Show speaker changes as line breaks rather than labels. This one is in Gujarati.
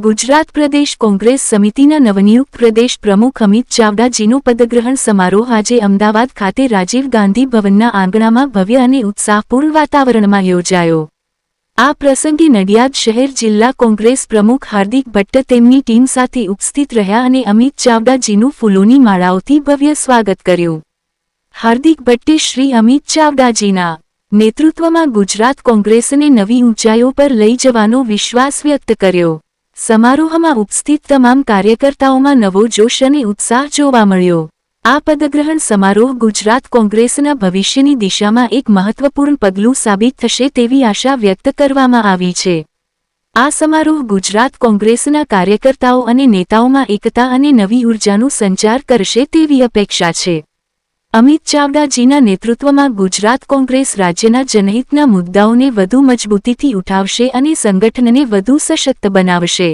ગુજરાત પ્રદેશ કોંગ્રેસ સમિતિના નવનિયુક્ત પ્રદેશ પ્રમુખ અમિત ચાવડાજીનો પદગ્રહણ સમારોહ આજે અમદાવાદ ખાતે રાજીવ ગાંધી ભવનના આંગણામાં ભવ્ય અને ઉત્સાહપૂર્ણ વાતાવરણમાં યોજાયો. આ પ્રસંગે નડિયાદ શહેર જિલ્લા કોંગ્રેસ પ્રમુખ હાર્દિક ભટ્ટ તેમની ટીમ સાથે ઉપસ્થિત રહ્યા અને અમિત ચાવડાજીનું ફૂલોની માળાઓથી ભવ્ય સ્વાગત કર્યું. હાર્દિક ભટ્ટે શ્રી અમિત ચાવડાજીના નેતૃત્વમાં ગુજરાત કોંગ્રેસને નવી ઊંચાઈઓ પર લઈ જવાનો વિશ્વાસ વ્યક્ત કર્યો. સમારોહમાં ઉપસ્થિત તમામ કાર્યકર્તાઓમાં નવો જોશ અને ઉત્સાહ જોવા મળ્યો. આ પદગ્રહણ સમારોહ ગુજરાત કોંગ્રેસના ભવિષ્યની દિશામાં એક મહત્વપૂર્ણ પગલું સાબિત થશે તેવી આશા વ્યક્ત કરવામાં આવી છે. આ સમારોહ ગુજરાત કોંગ્રેસના કાર્યકર્તાઓ અને નેતાઓમાં એકતા અને નવી ઉર્જાનું સંચાર કરશે તેવી અપેક્ષા છે. અમિત ચાવડાજીના નેતૃત્વમાં ગુજરાત કોંગ્રેસ રાજ્યના જનહિતના મુદ્દાઓને વધુ મજબૂતીથી ઉઠાવશે અને સંગઠનને વધુ સશક્ત બનાવશે.